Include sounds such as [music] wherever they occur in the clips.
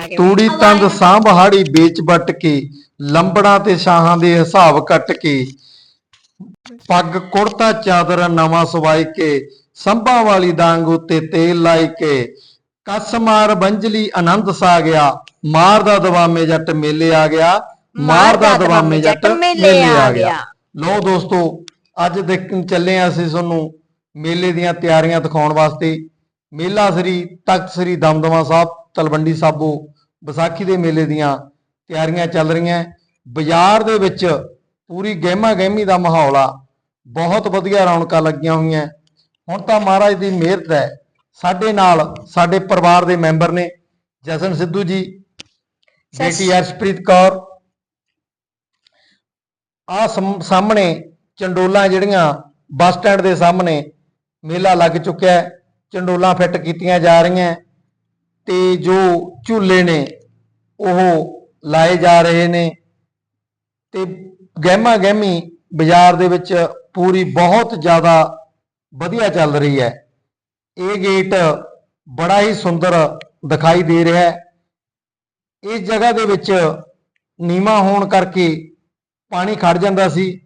ਕੇ ਤੂੜੀ ਤੰਦ ਸਾਂਭ ਹਾੜੀ ਵੇਚ ਵੱਟ ਕੇ ਲੰਬੜਾਂ ਤੇ ਸ਼ਾਹਾਂ ਦੇ ਹਿਸਾਬ ਕੱਟ ਕੇ। ਪੱਗ ਕੁੜਤਾ ਚਾਦਰ ਨਵਾਂ ਸਵਾਈ ਕੇ ਸੰਭਾਂ ਵਾਲੀ ਡਾਂਗ ਉੱਤੇ ਤੇਲ ਲਾਈ ਕੇ। ਕੱਸ ਮਾਰ ਬੰਜਲੀ ਆਨੰਦ ਸਾ ਗਿਆ ਮਾਰਦਾ ਦਵਾਮੇ ਜੱਟ ਮੇਲੇ ਆ ਗਿਆ ਮਾਰਦਾ ਦਵਾਮੇ ਜੱਟ ਮੇਲੇ ਆ ਗਿਆ। ਲੋ ਦੋਸਤੋ ਅੱਜ ਦੇਖਣ ਚੱਲੇ ਆ ਅਸੀਂ ਤੁਹਾਨੂੰ ਮੇਲੇ ਦੀਆਂ ਤਿਆਰੀਆਂ ਦਿਖਾਉਣ ਵਾਸਤੇ। ਮੇਲਾ ਸ੍ਰੀ ਤਖਤ ਸ੍ਰੀ ਦਮਦਮਾ ਸਾਹਿਬ ਤਲਵੰਡੀ ਸਾਬੋ ਵਿਸਾਖੀ ਦੇ ਮੇਲੇ ਦੀਆਂ ਤਿਆਰੀਆਂ ਚੱਲ ਰਹੀਆਂ ਬਾਜ਼ਾਰ ਦੇ ਵਿੱਚ ਪੂਰੀ ਗਹਿਮਾ ਗਹਿਮੀ ਦਾ ਮਾਹੌਲ ਆ। ਬਹੁਤ ਵਧੀਆ ਰੌਣਕਾਂ ਲੱਗੀਆਂ ਹੋਈਆਂ ਹੁਣ ਤਾਂ ਮਹਾਰਾਜ ਦੀ ਮਿਹਰ ਹੈ ਸਾਡੇ ਨਾਲ ਸਾਡੇ ਪਰਿਵਾਰ ਦੇ ਮੈਂਬਰ ਨੇ ਜਸਨ ਸਿੱਧੂ ਜੀ ਬੇਟੀ ਅਰਸ਼ਪ੍ਰੀਤ ਕੌਰ ਆ ਸਾਹਮਣੇ ਚੰਡੋਲਾਂ ਜਿਹੜੀਆਂ ਬੱਸ ਸਟੈਂਡ ਦੇ ਸਾਹਮਣੇ ਮੇਲਾ ਲੱਗ ਚੁੱਕਿਆ ਚੰਡੋਲਾਂ ਫਿੱਟ ਕੀਤੀਆਂ ਜਾ ਰਹੀਆਂ ਤੇ ਜੋ ਝੂਲੇ ਨੇ, ਉਹ ਲਾਏ ਜਾ ਰਹੇ ਨੇ ਤੇ ਗਹਿਮਾ ਗਹਿਮੀ ਬਾਜ਼ਾਰ ਦੇ ਵਿੱਚ ਪੂਰੀ ਬਹੁਤ ਜ਼ਿਆਦਾ ਵਧੀਆ ਚੱਲ ਰਹੀ ਹੈ। ਇਹ ਗੇਟ ਬੜਾ ਹੀ ਸੁੰਦਰ ਦਿਖਾਈ ਦੇ ਰਿਹਾ ਹੈ। ਇਸ ਜਗ੍ਹਾ ਦੇ ਵਿੱਚ ਨੀਮਾ ਹੋਣ ਕਰਕੇ ਪਾਣੀ ਖੜ ਜਾਂਦਾ ਸੀ।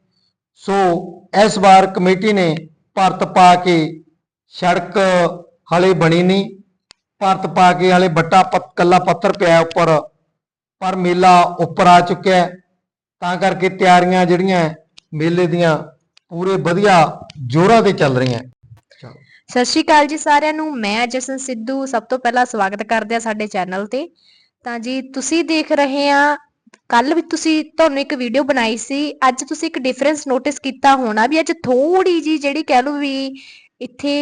ਸੋ ਇਸ ਵਾਰ ਕਮੇਟੀ ਨੇ ਭਰਤ ਪਾ ਕੇ ਸੜਕ ਹਲੇ ਬਣੀ ਨਹੀਂ। ਭਰਤ ਪਾ ਕੇ ਹਲੇ ਬੱਟਾ ਕੱਲਾ ਪੱਥਰ ਪਿਆ ਉੱਪਰ, ਪਰ ਮੇਲਾ ਉੱਪਰ ਆ ਚੁੱਕਿਆ ਹੈ। ਤਾਂ ਕਰਕੇ ਤਿਆਰੀਆਂ ਜਿਹੜੀਆਂ ਮੇਲੇ ਦੀਆਂ ਪੂਰੇ ਵਧੀਆ ਜੋਰਾਂ ਤੇ ਚੱਲ ਰਹੀਆਂ ਸਤਿ ਸ਼੍ਰੀ ਅਕਾਲ ਜੀ ਸਾਰਿਆਂ ਨੂੰ, ਮੈਂ ਜਸਨ ਸਿੱਧੂ, ਸਭ ਤੋਂ ਪਹਿਲਾਂ ਸਵਾਗਤ ਕਰਦੇ ਆ ਸਾਡੇ ਚੈਨਲ ਤੇ। ਤਾਂ ਜੀ, ਤੁਸੀਂ ਦੇਖ ਰਹੇ ਆ ਕੱਲ ਵੀ ਤੁਸੀਂ ਤੁਹਾਨੂੰ ਇੱਕ ਵੀਡੀਓ ਬਣਾਈ ਸੀ, ਅੱਜ ਤੁਸੀਂ ਇੱਕ ਡਿਫਰੈਂਸ ਨੋਟਿਸ ਕੀਤਾ ਹੋਣਾ ਵੀ ਅੱਜ ਥੋੜੀ ਜੀ ਜਿਹੜੀ ਕਹਿ ਲਓ ਵੀ ਇੱਥੇ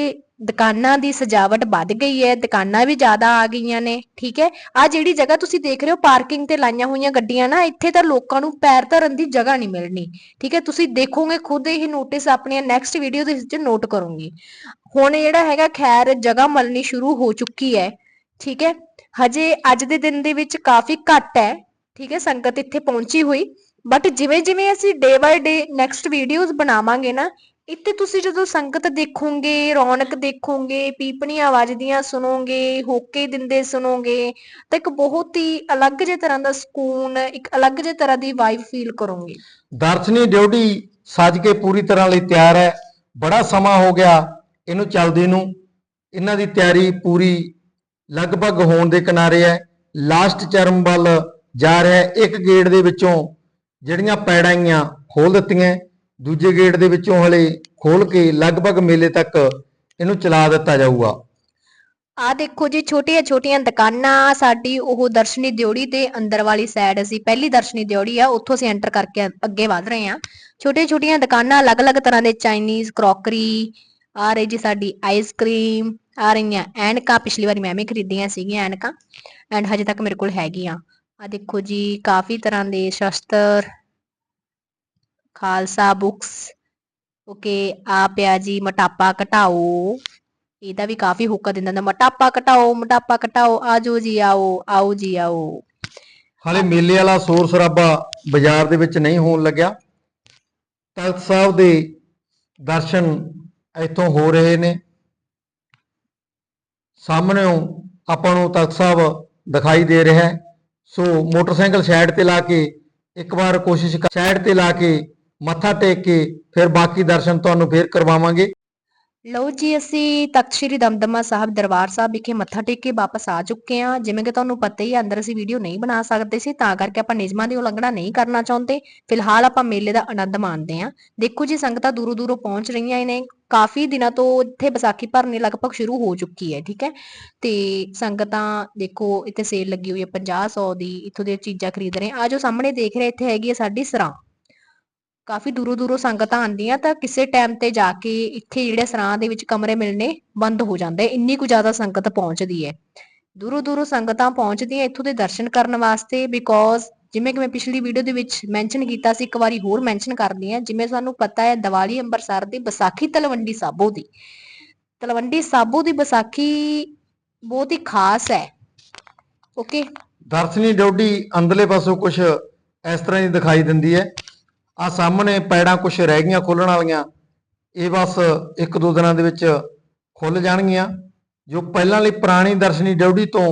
ਦੁਕਾਨਾਂ ਦੀ ਸਜਾਵਟ ਵੱਧ ਗਈ ਹੈ, ਦੁਕਾਨਾਂ ਵੀ ਜ਼ਿਆਦਾ ਆ ਗਈਆਂ ਨੇ, ਠੀਕ ਹੈ? ਆ ਜਿਹੜੀ ਜਗ੍ਹਾ ਤੁਸੀਂ ਦੇਖ ਰਹੇ ਹੋ, ਪਾਰਕਿੰਗ ਤੇ ਲਾਈਆਂ ਹੋਈਆਂ ਗੱਡੀਆਂ ਨਾ, ਇੱਥੇ ਤਾਂ ਲੋਕਾਂ ਨੂੰ ਪੈਰ ਧਰਨ ਦੀ ਜਗ੍ਹਾ ਨਹੀਂ ਮਿਲਣੀ, ਠੀਕ ਹੈ? ਤੁਸੀਂ ਦੇਖੋਗੇ ਖੁਦ ਇਹ ਨੋਟਿਸ ਆਪਣੀਆਂ ਨੈਕਸਟ ਵੀਡੀਓ ਦੇ ਵਿੱਚ ਨੋਟ ਕਰੋਗੇ। ਹੁਣ ਜਿਹੜਾ ਹੈਗਾ, ਖੈਰ ਜਗ੍ਹਾ ਮਲਣੀ ਸ਼ੁਰੂ ਹੋ ਚੁੱਕੀ ਹੈ, ਠੀਕ ਹੈ? ਹਜੇ ਅੱਜ ਦੇ ਦਿਨ ਦੇ ਵਿੱਚ ਕਾਫੀ ਘੱਟ ਹੈ, ਠੀਕ ਹੈ? ਸੰਗਤ ਇੱਥੇ ਪਹੁੰਚੀ ਹੋਈ ਬਟ ਜਿਵੇਂ ਜਿਵੇਂ ਅਸੀਂ day by day next videos ਬਣਾਵਾਂਗੇ ਨਾ ਇੱਥੇ ਤੁਸੀਂ ਜਦੋਂ ਸੰਗਤ ਦੇਖੋਗੇ, ਰੌਣਕ ਦੇਖੋਗੇ, ਪੀਪਣੀਆਂ ਵੱਜਦੀਆਂ ਸੁਣੋਗੇ, ਹੋਕੇ ਦਿੰਦੇ ਸੁਣੋਗੇ, ਤਾਂ ਇੱਕ ਬਹੁਤ ਹੀ ਅਲੱਗ ਜਿਹੇ ਤਰ੍ਹਾਂ ਦਾ ਸਕੂਨ, ਇੱਕ ਅਲੱਗ ਜਿਹੇ ਤਰ੍ਹਾਂ ਦੀ ਵਾਈਬ ਫੀਲ ਕਰੋਗੇ। ਦਰਸ਼ਨੀ ਡਿਊਟੀ ਸੱਜ ਕੇ ਪੂਰੀ ਤਰ੍ਹਾਂ ਲਈ ਤਿਆਰ ਹੈ। ਬੜਾ ਸਮਾਂ ਹੋ ਗਿਆ ਇਹਨੂੰ ਚੱਲਦੇ ਨੂੰ। ਇਹਨਾਂ ਦੀ ਤਿਆਰੀ ਪੂਰੀ ਲਗਭਗ ਹੋਣ ਦੇ ਕਿਨਾਰੇ ਹੈ। ਲਾਸਟ ਚਰਮ ਵੱਲ ਜਾ ਰਿਹਾ ਹੈ। ਇੱਕ ਗੇਟ ਦੇ ਵਿੱਚੋਂ ਜਿਹੜੀਆਂ ਪੈੜਾਂ ਪੈੜਾਈਆਂ ਖੋਲ ਦਿੱਤੀਆਂ। ਦੂਜੇ ਗੇਟ ਦੇ ਵਿੱਚੋਂ ਹਲੇ ਖੋਲ ਕੇ ਲਗਭਗ ਮੇਲੇ ਤੱਕ ਇਹਨੂੰ ਚਲਾ ਦਿੱਤਾ ਜਾਊਗਾ। ਆ ਦੇਖੋ ਜੀ ਛੋਟੀਆਂ ਛੋਟੀਆਂ ਦੁਕਾਨਾਂ, ਸਾਡੀ ਉਹ ਦਰਸ਼ਨੀ ਦਿਉੜੀ ਦੇ ਅੰਦਰ ਵਾਲੀ ਸਾਈਡ ਅਸੀਂ ਪਹਿਲੀ ਦਰਸ਼ਨੀ ਦਿਉੜੀ ਆ, ਉੱਥੋਂ ਅਸੀਂ ਐਂਟਰ ਕਰਕੇ ਅੱਗੇ ਵਧ ਰਹੇ ਆ ਛੋਟੀਆਂ ਛੋਟੀਆਂ ਦੁਕਾਨਾਂ ਅਲੱਗ-ਅਲੱਗ ਤਰ੍ਹਾਂ ਦੇ ਚਾਈਨੀਜ਼ ਕਰੋਕਰੀ ਆ ਰਹੀ ਜੀ ਸਾਡੀ ਆਈਸਕ੍ਰੀਮ ਆ ਰਹੀਆਂ ਐਨਕਾਂ, ਪਿਛਲੀ ਵਾਰੀ ਮੈਂ ਵੀ ਖਰੀਦੀਆਂ ਸੀਗੀਆਂ ਐਨਕਾਂ, ਐਂਡ ਹਜੇ ਤੱਕ ਮੇਰੇ ਕੋਲ ਹੈਗੀਆਂ। ਆ ਦੇਖੋ ਜੀ, ਕਾਫੀ ਤਰ੍ਹਾਂ ਦੇ ਸ਼ਸਤਰ ਖਾਲਸਾ ਬੁక్స్ ਓਕੇ ਆ ਪਿਆ ਜੀ, ਮੋਟਾਪਾ ਘਟਾਓ। ਇਹਦਾ ਵੀ ਕਾਫੀ ਹੁੱਕਾ ਦਿੰਦਾ ਹੁੰਦਾ। ਮੋਟਾਪਾ ਘਟਾਓ ਮੋਟਾਪਾ ਘਟਾਓ ਆਜੋ ਜੀ, ਆਓ ਆਓ ਜੀ, ਆਓ। ਹਾਲੇ ਮੇਲੇ ਵਾਲਾ ਸ਼ੋਰ ਸ਼ਰਾਬਾ ਬਾਜ਼ਾਰ ਦੇ ਵਿੱਚ ਨਹੀਂ ਹੋਣ ਲੱਗਿਆ। ਤਖਤ ਸਾਹਿਬ ਦੇ ਦਰਸ਼ਨ ਇੱਥੋਂ ਹੋ ਰਹੇ ਨੇ। ਸਾਹਮਣੇੋਂ ਆਪਾਂ ਨੂੰ ਤਖਤ ਸਾਹਿਬ ਦਿਖਾਈ ਦੇ ਰਿਹਾ ਹੈ। ਸੋ ਮੋਟਰਸਾਈਕਲ ਸਾਈਡ ਤੇ ਲਾ ਕੇ ਇੱਕ ਵਾਰ ਕੋਸ਼ਿਸ਼ ਸਾਈਡ ਤੇ ਲਾ ਕੇ ਮੱਥਾ ਟੇਕ ਕੇ ਫਿਰ ਬਾਕੀ ਦਰਸ਼ਨ ਤੁਹਾਨੂੰ ਫੇਰ ਕਰਵਾਵਾਂਗੇ। ਲਓ ਜੀ, ਅਸੀਂ ਤਖਤ ਸ੍ਰੀ ਦਮਦਮਾ ਸਾਹਿਬ ਦਰਬਾਰ ਸਾਹਿਬ ਵਿਖੇ ਮੱਥਾ ਟੇਕ ਕੇ ਵਾਪਸ ਆ ਚੁੱਕੇ ਹਾਂ। ਜਿਵੇਂ ਕਿ ਤੁਹਾਨੂੰ ਪਤਾ ਹੀ ਹੈ, ਅੰਦਰ ਅਸੀਂ ਵੀਡੀਓ ਨਹੀਂ ਬਣਾ ਸਕਦੇ ਸੀ, ਤਾਂ ਕਰਕੇ ਆਪਾਂ ਨਿਯਮਾਂ ਦੀ ਉਲੰਘਣਾ ਨਹੀਂ ਕਰਨਾ ਚਾਹੁੰਦੇ। ਫਿਲਹਾਲ ਆਪਾਂ ਮੇਲੇ ਦਾ ਆਨੰਦ ਮਾਣਦੇ ਹਾਂ। ਦੇਖੋ ਜੀ, ਸੰਗਤਾਂ ਦੂਰੋਂ ਦੂਰੋਂ ਪਹੁੰਚ ਰਹੀਆਂ ਨੇ। ਕਾਫੀ ਦਿਨਾਂ ਤੋਂ ਇੱਥੇ ਵਿਸਾਖੀ ਭਰਨੀ ਲਗਭਗ ਸ਼ੁਰੂ ਹੋ ਚੁੱਕੀ ਹੈ, ਠੀਕ ਹੈ? ਤੇ ਸੰਗਤਾਂ, ਦੇਖੋ, ਇੱਥੇ ਸੇਲ ਲੱਗੀ ਹੋਈ ਹੈ 50 100 ਦੀ ਇੱਥੋਂ ਦੀਆਂ ਚੀਜ਼ਾਂ ਖਰੀਦ ਰਹੇ। ਆ ਜੋ ਸਾਹਮਣੇ ਦੇਖ ਰਹੇ, ਇੱਥੇ ਹੈਗੀ ਹੈ ਸਾਡੀ ਸਰਾਂ। ਕਾਫੀ ਦੂਰੋਂ ਦੂਰੋਂ ਸੰਗਤਾਂ ਆਉਂਦੀਆਂ ਤਾਂ ਕਿਸੇ ਟਾਈਮ ਤੇ ਜਾ ਕੇ ਇੱਥੇ ਜਿਹੜੇ ਸਰਾਂ ਦੇ ਵਿੱਚ ਕਮਰੇ ਮਿਲਣੇ ਬੰਦ ਹੋ ਜਾਂਦੇ, ਇੰਨੀ ਕੁ ਜ਼ਿਆਦਾ ਸੰਗਤ ਪਹੁੰਚਦੀ ਹੈ। ਦੂਰੋਂ ਦੂਰੋਂ ਸੰਗਤਾਂ ਪਹੁੰਚਦੀਆਂ ਇੱਥੋਂ ਦੇ ਦਰਸ਼ਨ ਕਰਨ ਵਾਸਤੇ ਬਿਕੋਜ਼ ਜਿਵੇਂ ਕਿ ਮੈਂ ਪਿਛਲੀ ਵੀਡੀਓ ਦੇ ਵਿੱਚ ਮੈਂਸ਼ਨ ਕੀਤਾ ਸੀ, ਇੱਕ ਵਾਰੀ ਹੋਰ ਮੈਂਸ਼ਨ ਕਰਦੀ ਹਾਂ, ਜਿਵੇਂ ਸਾਨੂੰ ਪਤਾ ਹੈ ਦੀਵਾਲੀ ਅੰਮ੍ਰਿਤਸਰ ਦੀ ਵਿਸਾਖੀ ਤਲਵੰਡੀ ਸਾਬੋ ਦੀ। ਤਲਵੰਡੀ ਸਾਬੋ ਦੀ ਵਿਸਾਖੀ ਬਹੁਤ ਹੀ ਖਾਸ ਹੈ। ਓਕੇ ਦਰਸ਼ਨੀ ਡਿਊਟੀ ਅੰਦਰਲੇ ਪਾਸੋਂ ਕੁਝ ਇਸ ਤਰ੍ਹਾਂ ਹੀ ਦਿਖਾਈ ਦਿੰਦੀ ਹੈ। ਆ ਸਾਹਮਣੇ ਪੈੜਾਂ ਕੁਝ ਰਹਿ ਗਈਆਂ ਖੋਲਣ ਵਾਲੀਆਂ। ਇਹ ਬਸ ਇੱਕ ਦੋ ਦਿਨਾਂ ਦੇ ਵਿੱਚ ਖੁੱਲ ਜਾਣਗੀਆਂ। ਜੋ ਪਹਿਲਾਂ ਲਈ ਪੁਰਾਣੀ ਦਰਸ਼ਨੀ ਡਿਊਟੀ ਤੋਂ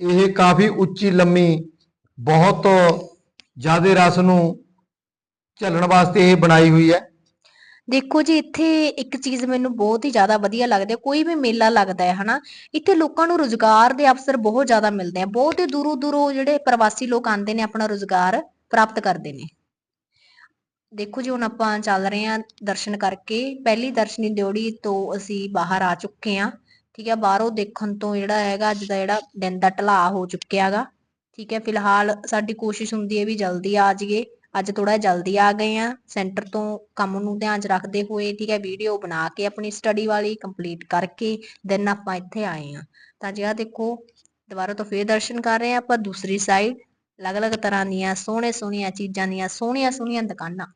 ਇਹ ਕਾਫੀ ਉੱਚੀ ਲੰਮੀ ਬਹੁਤ ਜ਼ਿਆਦਾ ਰਸ ਨੂੰ ਝੱਲਣ ਵਾਸਤੇ ਇਹ ਬਣਾਈ ਹੋਈ ਹੈ। ਦੇਖੋ ਜੀ, ਇੱਥੇ ਇੱਕ ਚੀਜ਼ ਮੈਨੂੰ ਬਹੁਤ ਹੀ ਜ਼ਿਆਦਾ ਵਧੀਆ ਲੱਗਦੀ ਹੈ। ਕੋਈ ਵੀ ਮੇਲਾ ਲੱਗਦਾ ਹੈ, ਹਨਾ, ਇੱਥੇ ਲੋਕਾਂ ਨੂੰ ਰੁਜ਼ਗਾਰ ਦੇ ਅਵਸਰ ਬਹੁਤ ਜ਼ਿਆਦਾ ਮਿਲਦੇ ਆ। ਬਹੁਤ ਹੀ ਦੂਰੋਂ ਦੂਰੋਂ ਜਿਹੜੇ ਪ੍ਰਵਾਸੀ ਲੋਕ ਆਉਂਦੇ ਨੇ, ਆਪਣਾ ਰੁਜ਼ਗਾਰ ਪ੍ਰਾਪਤ ਕਰਦੇ ਨੇ। ਦੇਖੋ ਜੀ, ਹੁਣ ਆਪਾਂ ਚੱਲ ਰਹੇ ਹਾਂ ਦਰਸ਼ਨ ਕਰਕੇ। ਪਹਿਲੀ ਦਰਸ਼ਨੀ ਦਿਉੜੀ ਤੋਂ ਅਸੀਂ ਬਾਹਰ ਆ ਚੁੱਕੇ ਹਾਂ, ਠੀਕ ਹੈ। ਬਾਹਰੋਂ ਦੇਖਣ ਤੋਂ ਜਿਹੜਾ ਹੈਗਾ, ਅੱਜ ਦਾ ਜਿਹੜਾ ਦਿਨ ਦਾ ਢਲਾਅ ਹੋ ਚੁੱਕਿਆਗਾ ਠੀਕ ਹੈ। ਫਿਲਹਾਲ ਸਾਡੀ ਕੋਸ਼ਿਸ਼ ਹੁੰਦੀ ਹੈ ਵੀ ਜਲਦੀ ਆ ਜਾਈਏ। ਅੱਜ ਥੋੜਾ ਜਲਦੀ ਆ ਗਏ ਆ ਸੈਂਟਰ ਤੋਂ ਕੰਮ ਨੂੰ ਧਿਆਨ 'ਚ ਰੱਖਦੇ ਹੋਏ, ਠੀਕ ਹੈ। ਵੀਡੀਓ ਬਣਾ ਕੇ, ਆਪਣੀ ਸਟੱਡੀ ਵਾਲੀ ਕੰਪਲੀਟ ਕਰਕੇ ਦੈਨ ਆਪਾਂ ਇੱਥੇ ਆਏ ਆ ਤਾਂ ਜੀ ਦੇਖੋ, ਦੁਬਾਰਾ ਤੋਂ ਫੇਰ ਦਰਸ਼ਨ ਕਰ ਰਹੇ ਆ ਆਪਾਂ ਦੂਸਰੀ ਸਾਈਡ ਅਲੱਗ-ਅਲੱਗ ਤਰ੍ਹਾਂ ਦੀਆਂ ਸੋਹਣੇ ਸੋਹਣੀਆਂ ਚੀਜ਼ਾਂ ਦੀਆਂ ਸੋਹਣੀਆਂ ਸੋਹਣੀਆਂ ਦੁਕਾਨਾਂ।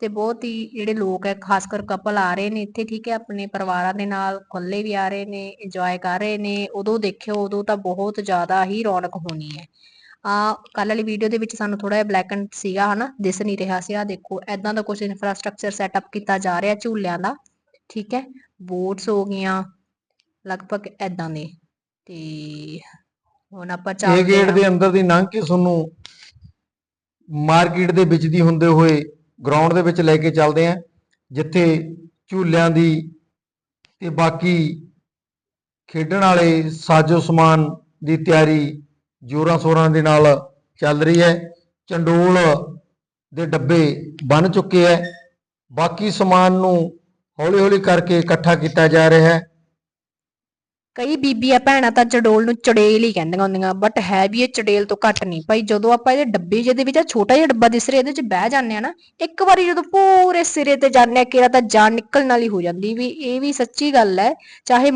ਤੇ ਬਹੁਤ ਹੀ ਜਿਹੜੇ ਲੋਕ ਹੈ ਖਾਸ ਕਰ ਕਪਲ ਆ ਰਹੇ ਨੇ ਇੱਥੇ ਠੀਕ ਹੈ ਆਪਣੇ ਪਰਿਵਾਰਾਂ ਦੇ ਨਾਲ ਇਕੱਲੇ ਵੀ ਆ ਰਹੇ ਨੇ ਇੰਜੋਏ ਕਰ ਰਹੇ ਨੇ ਉਦੋਂ ਦੇਖਿਓ ਉਦੋਂ ਤਾਂ ਬਹੁਤ ਜ਼ਿਆਦਾ ਹੀ ਰੌਣਕ ਹੋਣੀ ਹੈ। ਆ ਕੱਲ ਵਾਲੀ ਵੀਡੀਓ ਦੇ ਵਿੱਚ ਸਾਨੂੰ ਥੋੜਾ ਜਿਹਾ ਬਲੈਕ ਐਂਡ ਸੀਗਾ ਹਨਾ ਦਿਸ ਨਹੀਂ ਰਿਹਾ ਸੀ ਆ ਦੇਖੋ ਐਦਾਂ ਦਾ ਕੁਝ ਇਨਫਰਾਸਟ੍ਰਕਚਰ ਸੈਟਅਪ ਕੀਤਾ ਜਾ ਰਿਹਾ ਝੂਲਿਆਂ ਦਾ ਠੀਕ ਹੈ ਬੋਟਸ ਹੋ ਗਈਆਂ ਲਗਭਗ ਐਦਾਂ ਦੇ ਤੇ ਹੁਣ ਆਪਾਂ ਇਹ ਚੱਲਦੇ ਗੇਟ ਹਾਂ। ਦੇ ਅੰਦਰ ਦੀ ਲੰਘ ਕੇ ਤੁਹਾਨੂੰ ਮਾਰਕੀਟ ਦੇ ਵਿੱਚ ਦੀ ਹੁੰਦੇ ਹੋਏ ਗਰਾਊਂਡ ਦੇ ਵਿੱਚ ਲੈ ਕੇ ਚੱਲਦੇ ਆ, ਜਿੱਥੇ ਝੂਲਿਆਂ ਦੀ ਤੇ ਬਾਕੀ ਖੇਡਣ ਵਾਲੇ ਸਾਜੋ ਸਮਾਨ ਦੀ ਤਿਆਰੀ ਜੋਰਾਂ ਸ਼ੋਰਾਂ ਦੇ ਨਾਲ ਚੱਲ ਰਹੀ ਹੈ। ਚੰਡੋਲ ਦੇ ਡੱਬੇ ਬਣ ਚੁੱਕੇ ਹੈ। ਬਾਕੀ ਸਮਾਨ ਨੂੰ ਹੌਲੀ-ਹੌਲੀ ਕਰਕੇ ਇਕੱਠਾ ਕੀਤਾ ਜਾ ਰਿਹਾ ਹੈ। ਕਈ ਬੀਬੀਆਂ ਭੈਣਾਂ ਤਾਂ ਚੜੋਲ ਨੂੰ ਚੜੇਲ ਹੀ ਕਹਿੰਦੀਆਂ ਹੁੰਦੀਆਂ ਬਟ ਹੈ ਵੀ ਇਹ ਚੜੇਲ ਤੋਂ ਘੱਟ ਨਹੀਂ। ਭਾਈ ਜਦੋਂ ਆਪਾਂ ਇਹਦੇ ਡੱਬੇ ਜਿਹਦੇ ਵਿੱਚ ਆ, ਛੋਟਾ ਜਿਹਾ ਡੱਬਾ ਦਿਸ ਰਿਹਾ, ਇਹਦੇ ਵਿੱਚ ਬਹਿ ਜਾਂਦੇ ਆ ਨਾ, ਇੱਕ ਵਾਰੀ ਜਦੋਂ ਪੂਰੇ ਸਿਰੇ ਤੇ ਜਾਂਦੇ ਆ ਕਿਰਾ ਤਾਂ ਜਾਨ ਨਿਕਲਣ ਵਾਲੀ ਹੋ ਜਾਂਦੀ ਵੀ ਇਹ ਵੀ ਸੱਚੀ ਗੱਲ ਹੈ, ਚਾਹੇ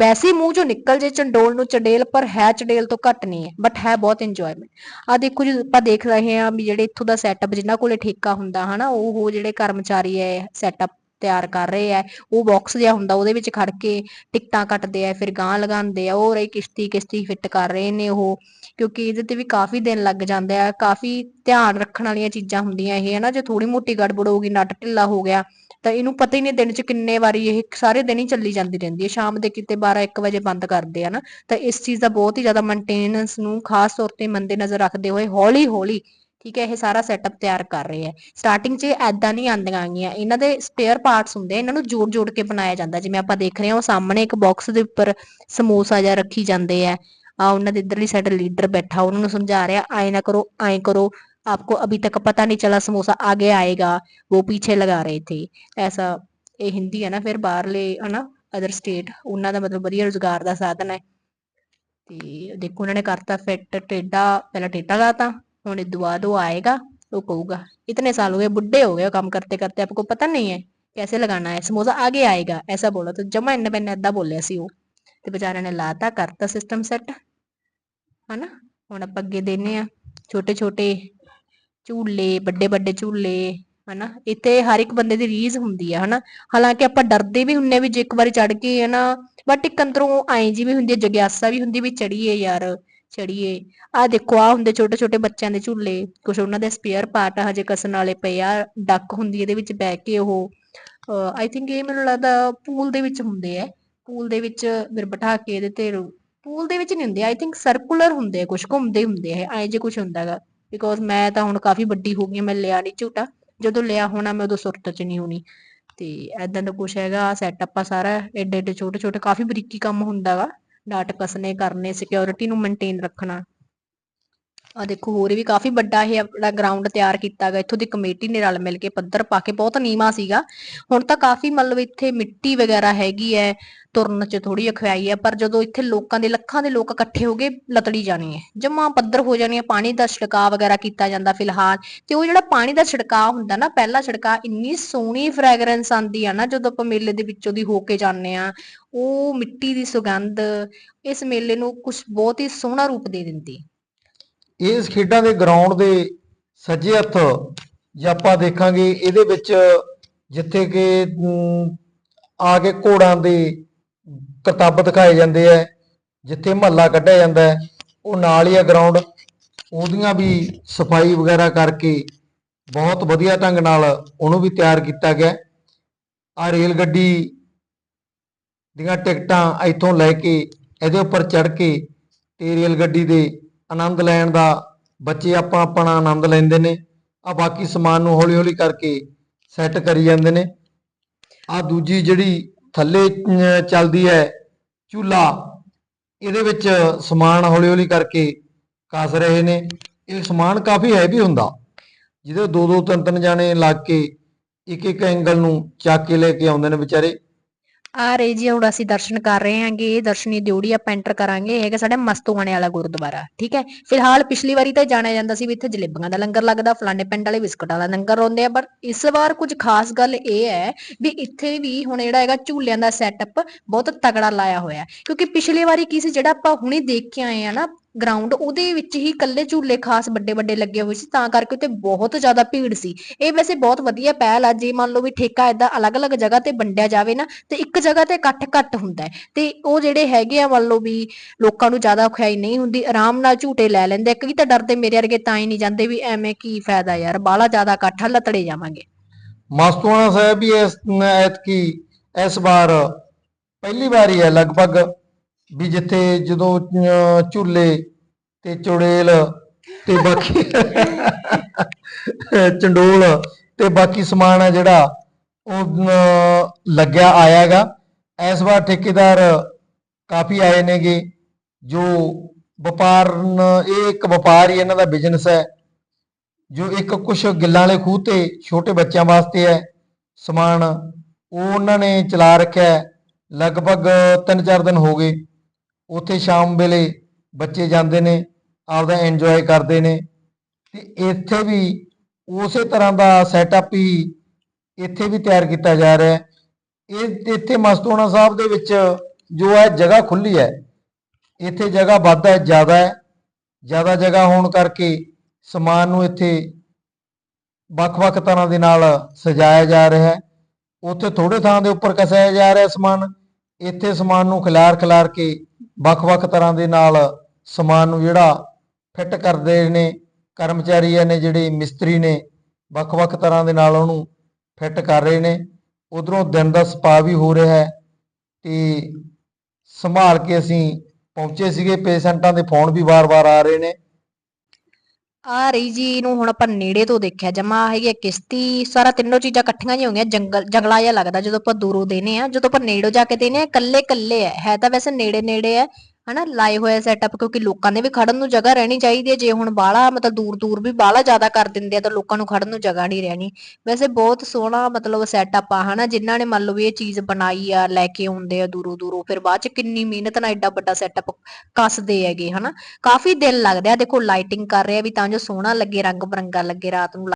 ਵੈਸੇ ਮੂੰਹ ਚੋਂ ਨਿਕਲ ਜੇ ਚੰਡੋਲ ਨੂੰ ਚੜੇਲ, ਪਰ ਹੈ ਚੜੇਲ ਤੋਂ ਘੱਟ ਨਹੀਂ ਹੈ ਬਟ ਹੈ ਬਹੁਤ ਇੰਜੋਇਮੈਂਟ ਆ ਦੇਖੋ ਜੀ ਆਪਾਂ ਦੇਖ ਰਹੇ ਹਾਂ ਵੀ ਜਿਹੜੇ ਇੱਥੋਂ ਦਾ ਸੈਟਅਪ ਜਿਨ੍ਹਾਂ ਕੋਲੇ ਠੇਕਾ ਹੁੰਦਾ ਹਨਾ, ਉਹ ਜਿਹੜੇ ਕਰਮਚਾਰੀ ਹੈ ਸੈਟਅਪ ਤਿਆਰ ਕਰ ਰਹੇ ਆ ਉਹ ਬਾਕਸ ਜਿਹਾ ਹੁੰਦਾ ਉਹਦੇ ਵਿੱਚ ਖੜ ਕੇ ਟਿਕਟਾਂ ਕੱਟਦੇ ਆ ਫਿਰ ਗਾਂ ਲਗਾਉਂਦੇ ਆ ਉਹ ਰਹੀ ਕਿਸ਼ਤੀ ਕਿਸ਼ਤੀ ਫਿੱਟ ਕਰ ਰਹੇ ਨੇ ਉਹ, ਕਿਉਂਕਿ ਇਹਦੇ ਤੇ ਵੀ ਕਾਫੀ ਦਿਨ ਲੱਗ ਜਾਂਦੇ ਆ, ਕਾਫੀ ਧਿਆਨ ਰੱਖਣ ਵਾਲੀਆਂ ਚੀਜ਼ਾਂ ਹੁੰਦੀਆਂ ਇਹ, ਹਨਾ, ਜੇ ਥੋੜੀ ਮੋਟੀ ਗੜਬੜ ਹੋ ਗਈ, ਨਟ ਢਿੱਲਾ ਹੋ ਗਿਆ, ਤਾਂ ਇਹਨੂੰ ਪਤਾ ਹੀ ਨਹੀਂ ਦਿਨ 'ਚ ਕਿੰਨੇ ਵਾਰੀ ਇਹ ਸਾਰੇ ਦਿਨ ਹੀ ਚੱਲੀ ਜਾਂਦੀ ਰਹਿੰਦੀ ਹੈ ਸ਼ਾਮ ਦੇ ਕਿਤੇ 12 1 ਵਜੇ ਬੰਦ ਕਰਦੇ ਆ ਨਾ, ਤਾਂ ਇਸ ਚੀਜ਼ ਦਾ ਬਹੁਤ ਹੀ ਜ਼ਿਆਦਾ ਮੇਨਟੇਨੈਂਸ ਨੂੰ ਖਾਸ ਤੌਰ ਤੇ ਮੰਦੇ ਨਜ਼ਰ ਰੱਖਦੇ ਹੋਏ ਹੌਲੀ ਹੌਲੀ ਠੀਕ ਹੈ ਇਹ ਸਾਰਾ ਸੈਟਅਪ ਤਿਆਰ ਕਰ ਰਹੇ ਆ ਸਟਾਰਟਿੰਗ 'ਚ ਐਦਾਂ ਨਹੀਂ ਆਂਦੀਆਂ ਗੀਆਂ ਇਹਨਾਂ ਦੇ ਸਪੇਅਰ ਪਾਰਟਸ ਹੁੰਦੇ ਆ ਇਹਨਾਂ ਨੂੰ ਜੋੜ ਜੋੜ ਕੇ ਬਣਾਇਆ ਜਾਂਦਾ ਜਿਵੇਂ ਆਪਾਂ ਦੇਖ ਰਹੇ ਹਾਂ ਉਹ ਸਾਹਮਣੇ ਇੱਕ ਬਾਕਸ ਦੇ ਉੱਪਰ ਸਮੋਸਾ ਜਿਹਾ ਰੱਖੀ ਜਾਂਦੇ ਆ ਆ ਉਹਨਾਂ ਦੇ ਇਧਰਲੀ ਸਾਈਡ ਲੀਡਰ ਬੈਠਾ ਉਹਨਾਂ ਨੂੰ ਸਮਝਾ ਰਿਹਾ ਐ ਨਾ ਕਰੋ ਐ ਕਰੋ आपको अभी तक पता नहीं चला समोसा आगे आएगा वो पीछे लगा रहे थे ऐसा ਇਹ ਹਿੰਦੀ ਹੈ ਨਾ ਫਿਰ ਬਾਹਰਲੇ ਹਨਾ ਅਦਰ ਸਟੇਟ ਉਹਨਾਂ ਦਾ ਮਤਲਬ ਵਧੀਆ ਰੁਜ਼ਗਾਰ ਦਾ ਸਾਧਨ ਹੈ ਤੇ ਦੇਖੋ ਉਹਨਾਂ ਨੇ ਕਰਤਾ ਫਿੱਟ ਟੇਡਾ ਪਹਿਲਾਂ ਟੇਡਾ ਲਾਤਾ ਹੁਣ ਇਹ ਬਾਅਦ ਉਹ ਆਏਗਾ वो कहूंगा इतने साल हो गए बुढ़े हो गए हो काम करते करते आपको पता नहीं है कैसे लगाना है समोसा आगे आएगा ऐसा बोला तो जमा इन्ने मैंने ਏਦਾਂ ਬੋਲਿਆ ਸੀ ਉਹ ਤੇ ਵਿਚਾਰਿਆਂ ਨੇ ਲਾਤਾ ਕਰਤਾ ਸਿਸਟਮ ਸੈੱਟ ਹਨਾ ਹੁਣ ਆਪਾਂ ਅੱਗੇ ਦੇਨੇ ਆ ਛੋਟੇ ਛੋਟੇ ਝੂਲੇ ਵੱਡੇ ਵੱਡੇ ਝੂਲੇ ਹਨਾ ਇੱਥੇ ਹਰ ਇੱਕ ਬੰਦੇ ਦੀ ਰੀਝ ਹੁੰਦੀ ਹੈ ਹਨਾ ਹਾਲਾਂਕਿ ਆਪਾਂ ਡਰਦੇ ਵੀ ਹੁੰਨੇ ਵੀ ਜੇ ਇੱਕ ਵਾਰੀ ਚੜ ਗਏ ਹਨਾ ਬਟ ਇੱਕ ਅੰਦਰੋਂ ਐਂ ਜੀ ਵੀ ਹੁੰਦੀ ਹੈ ਜਗਿਆਸਾ ਵੀ ਹੁੰਦੀ ਵੀ ਚੜੀਏ ਯਾਰ ਚੜੀਏ। ਆ ਦੇਖੋ ਆ ਹੁੰਦੇ ਛੋਟੇ ਛੋਟੇ ਬੱਚਿਆਂ ਦੇ ਝੂਲੇ। ਕੁਝ ਉਹਨਾਂ ਦੇ ਸਪੇਅਰ ਪਾਰਟ ਹਜੇ ਕਸਣ ਵਾਲੇ ਪਏ ਆ, ਡੱਕ ਹੁੰਦੀ ਇਹਦੇ ਵਿੱਚ ਬਹਿ ਕੇ ਉਹ। ਆਈ ਥਿੰਕ ਇਹ ਮੈਨੂੰ ਲੱਗਦਾ ਪੂਲ ਦੇ ਵਿੱਚ ਹੁੰਦੇ ਆ। ਪੂਲ ਦੇ ਵਿੱਚ ਫਿਰ ਬਿਠਾ ਕੇ ਇਹਦੇ ਤੇ ਪੂਲ ਦੇ ਵਿੱਚ ਨਹੀਂ ਹੁੰਦੇ ਆਈ ਥਿੰਕ ਸਰਕੂਲਰ ਹੁੰਦੇ ਆ ਕੁਝ ਘੁੰਮਦੇ ਹੁੰਦੇ ਆ ਐ ਜੇ ਕੁਝ ਹੁੰਦਾਗਾ ਬਿਕੋਜ਼ ਮੈਂ ਤਾਂ ਹੁਣ ਕਾਫੀ ਵੱਡੀ ਹੋ ਗਈ ਮੈਂ ਲਿਆ ਨਹੀਂ ਝੂਟਾ। ਜਦੋਂ ਲਿਆ ਹੋਣਾ, ਮੈਂ ਉਦੋਂ ਸੁਰਤ ਚ ਨਹੀਂ ਹੋਣੀ। ਤੇ ਐਦਾਂ ਦਾ ਕੁਝ ਹੈਗਾ ਸੈਟਅਪ ਆ ਸਾਰਾ ਏਡੇ ਏਡੇ ਛੋਟੇ ਛੋਟੇ ਕਾਫੀ ਬਰੀਕੀ ਕੰਮ ਹੁੰਦਾਗਾ ਡਾਟ ਕਸਨੇ ਕਰਨੇ ਸਿਕਿਉਰਿਟੀ ਨੂੰ ਮੇਨਟੇਨ ਰੱਖਣਾ। ਆ ਦੇਖੋ, ਹੋਰ ਵੀ ਕਾਫੀ ਵੱਡਾ ਇਹ ਆਪਣਾ ਗਰਾਊਂਡ ਤਿਆਰ ਕੀਤਾ ਗਿਆ। ਇੱਥੋਂ ਦੀ ਕਮੇਟੀ ਨੇ ਰਲ ਮਿਲ ਕੇ ਪੱਧਰ ਪਾ ਕੇ, ਬਹੁਤ ਨੀਵਾਂ ਸੀਗਾ। ਹੁਣ ਤਾਂ ਕਾਫੀ ਮਤਲਬ ਇੱਥੇ ਮਿੱਟੀ ਵਗੈਰਾ ਹੈਗੀ ਹੈ ਤੁਰਨ ਚ ਥੋੜੀ ਅਖਵਾਈ ਹੈ ਪਰ ਜਦੋਂ ਇੱਥੇ ਲੋਕਾਂ ਦੇ, ਲੱਖਾਂ ਦੇ ਲੋਕ ਇਕੱਠੇ ਹੋ ਗਏ ਲਤੜੀ ਜਾਣੀ ਹੈ ਜਮਾ ਪੱਧਰ ਹੋ ਜਾਣੀ ਹੈ ਪਾਣੀ ਦਾ ਛਿੜਕਾਅ ਵਗੈਰਾ ਕੀਤਾ ਜਾਂਦਾ ਫਿਲਹਾਲ। ਤੇ ਉਹ ਜਿਹੜਾ ਪਾਣੀ ਦਾ ਛਿੜਕਾਅ ਹੁੰਦਾ ਨਾ, ਪਹਿਲਾ ਛਿੜਕਾਅ ਇੰਨੀ ਸੋਹਣੀ ਫ੍ਰੈਗਰੈਂਸ ਆਉਂਦੀ ਆ ਨਾ, ਜਦੋਂ ਆਪਾਂ ਮੇਲੇ ਦੇ ਵਿੱਚੋਂ ਦੀ ਹੋ ਕੇ ਜਾਂਦੇ ਆ, ਉਹ ਮਿੱਟੀ ਦੀ ਸੁਗੰਧ ਇਸ ਮੇਲੇ ਨੂੰ ਕੁਝ ਬਹੁਤ ਹੀ ਸੋਹਣਾ ਰੂਪ ਦੇ ਦਿੰਦੀ। ਇਸ ਖੇਡਾਂ ਦੇ ਗਰਾਊਂਡ ਦੇ ਸੱਜੇ ਹੱਥ ਜੇ ਆਪਾਂ ਦੇਖਾਂਗੇ, ਇਹਦੇ ਵਿੱਚ ਜਿੱਥੇ ਕਿ ਆ ਕੇ ਘੋੜਾਂ ਦੇ ਕਰਤੱਬ ਦਿਖਾਏ ਜਾਂਦੇ ਆ, ਜਿੱਥੇ ਮਹੱਲਾ ਕੱਢਿਆ ਜਾਂਦਾ ਹੈ, ਉਹ ਨਾਲ ਹੀ ਆ ਗਰਾਊਂਡ ਉਹਦੀਆਂ ਵੀ ਸਫ਼ਾਈ ਵਗੈਰਾ ਕਰਕੇ ਬਹੁਤ ਵਧੀਆ ਢੰਗ ਨਾਲ ਉਹਨੂੰ ਵੀ ਤਿਆਰ ਕੀਤਾ ਗਿਆ। ਆ ਰੇਲ ਗੱਡੀ ਦੀਆਂ ਟਿਕਟਾਂ ਇੱਥੋਂ ਲੈ ਕੇ, ਇਹਦੇ ਉੱਪਰ ਚੜ੍ਹ ਕੇ ਤੇ ਰੇਲ ਗੱਡੀ ਦੇ ਆਨੰਦ ਲੈਣ ਦਾ ਬੱਚੇ ਆਪਾਂ ਆਪਣਾ ਆਨੰਦ ਲੈਂਦੇ ਨੇ। ਆ ਬਾਕੀ ਸਮਾਨ ਨੂੰ ਹੌਲੀ ਹੌਲੀ ਕਰਕੇ ਸੈੱਟ ਕਰੀ ਜਾਂਦੇ ਨੇ। ਆ ਦੂਜੀ ਜਿਹੜੀ ਥੱਲੇ ਚੱਲਦੀ ਹੈ ਚੂਲਾ, ਇਹਦੇ ਵਿੱਚ ਸਮਾਨ ਹੌਲੀ ਹੌਲੀ ਕਰਕੇ ਕੱਸ ਰਹੇ ਨੇ। ਇਹ ਸਮਾਨ ਕਾਫੀ ਹੈਵੀ ਹੁੰਦਾ। ਜਿਹਦੇ ਦੋ ਦੋ ਤਿੰਨ ਤਿੰਨ ਜਾਣੇ ਲੱਗ ਕੇ ਇੱਕ ਇੱਕ ਐਂਗਲ ਨੂੰ ਚੱਕ ਕੇ ਲੈ ਕੇ ਆਉਂਦੇ ਨੇ ਵਿਚਾਰੇ। ਆ ਰਹੇ ਜੀ, ਹੁਣ ਅਸੀਂ ਦਰਸ਼ਨ ਕਰ ਰਹੇ ਹਾਂਗੇ, ਇਹ ਦਰਸ਼ਨੀ ਦਿਉੜੀ ਆਪਾਂ ਐਂਟਰ ਕਰਾਂਗੇ, ਇਹ ਹੈਗਾ ਸਾਡਾ ਮਸਤੂਆਣੇ ਵਾਲਾ ਗੁਰਦੁਆਰਾ, ਠੀਕ ਹੈ? ਫਿਲਹਾਲ ਪਿਛਲੀ ਵਾਰੀ ਤਾਂ ਜਾਣਿਆ ਜਾਂਦਾ ਸੀ ਵੀ ਇੱਥੇ ਜਲੇਬੀਆਂ ਦਾ ਲੰਗਰ ਲੱਗਦਾ, ਫਲਾਣੇ ਪਿੰਡ ਵਾਲੇ ਬਿਸਕੁਟਾਂ ਦਾ ਲੰਗਰ ਰੋਂਦੇ ਆ, ਪਰ ਇਸ ਵਾਰ ਕੁਝ ਖਾਸ ਗੱਲ ਇਹ ਹੈ ਵੀ ਇੱਥੇ ਵੀ ਹੁਣ ਜਿਹੜਾ ਹੈਗਾ ਝੂਲਿਆਂ ਦਾ ਸੈਟਅਪ ਬਹੁਤ ਤਗੜਾ ਲਾਇਆ ਹੋਇਆ ਕਿਉਂਕਿ ਪਿਛਲੀ ਵਾਰੀ ਕੀ ਸੀ, ਜਿਹੜਾ ਆਪਾਂ ਹੁਣੇ ਦੇਖ ਕੇ ਆਏ ਆ ਨਾ ਗਰਾਊਂਡ ਉਹਦੇ ਵਿੱਚ ਹੀ ਕੱਲੇ ਝੂਲੇ ਖਾਸ ਵੱਡੇ ਵੱਡੇ ਲੱਗੇ ਹੋਏ ਸੀ, ਤਾਂ ਕਰਕੇ ਉੱਤੇ ਬਹੁਤ ਜ਼ਿਆਦਾ ਭੀੜ ਸੀ। ਇਹ ਵੈਸੇ ਬਹੁਤ ਵਧੀਆ ਪਹਿਲ ਆ, ਜੇ ਮੰਨ ਲਓ ਵੀ ਠੇਕਾ ਏਦਾਂ ਅਲੱਗ-ਅਲੱਗ ਜਗ੍ਹਾ ਤੇ ਵੰਡਿਆ ਜਾਵੇ ਨਾ, ਤੇ ਇੱਕ ਜਗ੍ਹਾ ਤੇ ਇਕੱਠ ਘੱਟ ਹੁੰਦਾ ਹੈ। ਤੇ ਉਹ ਜਿਹੜੇ ਹੈਗੇ ਆ, ਮੰਨ ਲਓ ਵੀ ਲੋਕਾਂ ਨੂੰ ਜ਼ਿਆਦਾ ਔਖਿਆਈ ਨਹੀਂ ਹੁੰਦੀ, ਆਰਾਮ ਨਾਲ ਝੂਟੇ ਲੈ ਲੈਂਦੇ ਇੱਕ ਤਾਂ ਡਰਦੇ ਮੇਰੇ ਵਰਗੇ ਤਾਂ ਹੀ ਨਹੀਂ ਜਾਂਦੇ ਵੀ ਐਵੇਂ ਕੀ ਫਾਇਦਾ ਯਾਰ ਬਾਲਾ ਜ਼ਿਆਦਾ ਇਕੱਠ ਲਤੜੇ ਜਾਵਾਂਗੇ। ਮਸਤੂਆਣਾ ਸਾਹਿਬ ਵੀ ਇਸ ਐਤਕੀ ਇਸ ਵਾਰ ਪਹਿਲੀ ਵਾਰੀ ਹੈ ਲਗਭਗ। ਵੀ ਜਿੱਥੇ ਜਦੋਂ ਅਹ, ਝੂਲੇ ਤੇ ਚੁੜੇਲ ਤੇ ਬਾਕੀ [laughs] ਚੰਡੋਲ ਤੇ ਬਾਕੀ ਸਮਾਨ ਹੈ ਜਿਹੜਾ ਉਹ ਅਹ, ਲੱਗਿਆ ਆਇਆਗਾ। ਇਸ ਵਾਰ ਠੇਕੇਦਾਰ ਕਾਫੀ ਆਏ ਨੇਗੇ ਜੋ ਵਪਾਰ ਨ- ਇਹ ਇੱਕ ਵਪਾਰ ਹੀ ਇਹਨਾਂ ਦਾ ਬਿਜ਼ਨਸ ਹੈ ਜੋ ਇੱਕ ਕੁਛ ਗਿੱਲਾਂ ਵਾਲੇ ਖੂਹ ਤੇ ਛੋਟੇ ਬੱਚਿਆਂ ਵਾਸਤੇ ਹੈ ਸਮਾਨ ਉਹ ਉਹਨਾਂ ਨੇ ਚਲਾ ਰੱਖਿਆ ਹੈ। ਲਗਭਗ 3-4 ਦਿਨ ਹੋ ਗਏ। ਉੱਥੇ ਸ਼ਾਮ ਵੇਲੇ ਬੱਚੇ ਜਾਂਦੇ ਨੇ, ਆਪਦਾ ਇੰਜੋਏ ਕਰਦੇ ਨੇ। ਤੇ ਇੱਥੇ ਵੀ ਉਸੇ ਤਰ੍ਹਾਂ ਦਾ ਸੈਟਅਪ ਹੀ ਇੱਥੇ ਵੀ ਤਿਆਰ ਕੀਤਾ ਜਾ ਰਿਹਾ ਹੈ। ਇਹ ਇੱਥੇ ਮਸਤੋਣਾ ਸਾਹਿਬ ਦੇ ਵਿੱਚ ਜੋ ਹੈ ਜਗ੍ਹਾ ਖੁੱਲੀ ਹੈ। ਇੱਥੇ ਜਗ੍ਹਾ ਵੱਧ ਹੈ, ਜ਼ਿਆਦਾ ਹੈ। ਜ਼ਿਆਦਾ ਜਗ੍ਹਾ ਹੋਣ ਕਰਕੇ ਸਮਾਨ ਨੂੰ ਇੱਥੇ ਵੱਖ-ਵੱਖ ਤਰ੍ਹਾਂ ਦੇ ਨਾਲ ਸਜਾਇਆ ਜਾ ਰਿਹਾ ਹੈ। ਉੱਥੇ ਥੋੜੇ ਥਾਂ ਦੇ ਉੱਪਰ ਕਸਾਇਆ ਜਾ ਰਿਹਾ ਸਮਾਨ। ਇੱਥੇ ਸਮਾਨ ਨੂੰ ਖਿਲਾਰ ਖਿਲਾਰ ਕੇ ਵੱਖ-ਵੱਖ ਤਰ੍ਹਾਂ ਦੇ ਨਾਲ ਸਮਾਨ ਨੂੰ ਜਿਹੜਾ ਫਿੱਟ ਕਰਦੇ ਨੇ, ਕਰਮਚਾਰੀ ਨੇ, ਜਿਹੜੇ ਮਿਸਤਰੀ ਨੇ, ਵੱਖ-ਵੱਖ ਤਰ੍ਹਾਂ ਦੇ ਨਾਲ ਉਹਨੂੰ ਫਿੱਟ ਕਰ ਰਹੇ ਨੇ। ਉਧਰੋਂ ਦਿਨ ਦਾ ਸਪਾ ਵੀ ਹੋ ਰਿਹਾ ਹੈ ਤੇ ਸੰਭਾਲ ਕੇ ਅਸੀਂ ਪਹੁੰਚੇ ਸੀਗੇ, ਪੇਸ਼ੈਂਟਾਂ ਦੇ ਫੋਨ ਵੀ ਵਾਰ-ਵਾਰ ਆ ਰਹੇ ਨੇ। ਆ ਰਹੀ ਜੀ, ਇਹਨੂੰ ਹੁਣ ਆਪਾਂ ਨੇੜੇ ਤੋਂ ਦੇਖਿਆ, ਜਮਾ ਹੈਗੀ ਹੈ ਕਿਸ਼ਤੀ, ਸਾਰਾ ਤਿੰਨੋਂ ਚੀਜ਼ਾਂ ਇਕੱਠੀਆਂ ਹੀ ਹੋ ਗਈਆਂ ਜੰਗਲ, ਜੰਗਲਾ ਜਿਹਾ ਲੱਗਦਾ, ਜਦੋਂ ਆਪਾਂ ਦੂਰੋਂ ਦੇਨੇ ਆ, ਜਦੋਂ ਆਪਾਂ ਨੇੜੋਂ ਜਾ ਕੇ ਦੇਨੇ ਆ ਕੱਲੇ ਕੱਲੇ ਆ, ਹੈ ਤਾਂ ਵੈਸੇ ਨੇੜੇ ਨੇੜੇ ਹੈ ਹਨਾ, ਲਾਏ ਹੋਇਆ ਸੈਟਅਪ ਕਿਉਂਕਿ ਲੋਕਾਂ ਨੇ ਵੀ ਖੜਨ ਨੂੰ ਜਗ੍ਹਾ ਰਹਿਣੀ ਚਾਹੀਦੀ ਹੈ। ਜੇ ਹੁਣ ਬਾਹਲਾ, ਮਤਲਬ ਦੂਰ ਦੂਰ ਵੀ ਬਾਹਲਾ ਜ਼ਿਆਦਾ ਕਰ ਦਿੰਦੇ ਆ, ਤਾਂ ਲੋਕਾਂ ਨੂੰ ਖੜਨ ਨੂੰ ਜਗ੍ਹਾ ਨਹੀਂ ਰਹਿਣੀ। ਵੈਸੇ ਬਹੁਤ ਸੋਹਣਾ, ਮਤਲਬ ਸੈਟਅਪ ਆ, ਹਨਾ, ਜਿਨ੍ਹਾਂ ਨੇ ਮੰਨ ਲਓ ਵੀ ਇਹ ਚੀਜ਼ ਬਣਾਈ ਆ, ਲੈ ਕੇ ਆਉਂਦੇ ਆ ਦੂਰੋਂ ਦੂਰੋਂ, ਫਿਰ ਬਾਅਦ ਚ ਕਿੰਨੀ ਮਿਹਨਤ ਨਾਲ ਐਡਾ ਵੱਡਾ ਸੈਟਅਪ ਕੱਸਦੇ ਹੈਗੇ, ਹਨਾ। ਕਾਫੀ ਦਿਨ ਲੱਗਦੇ ਆ, ਦੇਖੋ ਲਾਈਟਿੰਗ ਕਰ ਰਹੇ ਆ ਵੀ ਤਾਂ ਜੋ ਸੋਹਣਾ ਲੱਗੇ ਰੰਗ ਬਰੰਗਾ ਲੱਗੇ, ਰਾਤ ਨੂੰ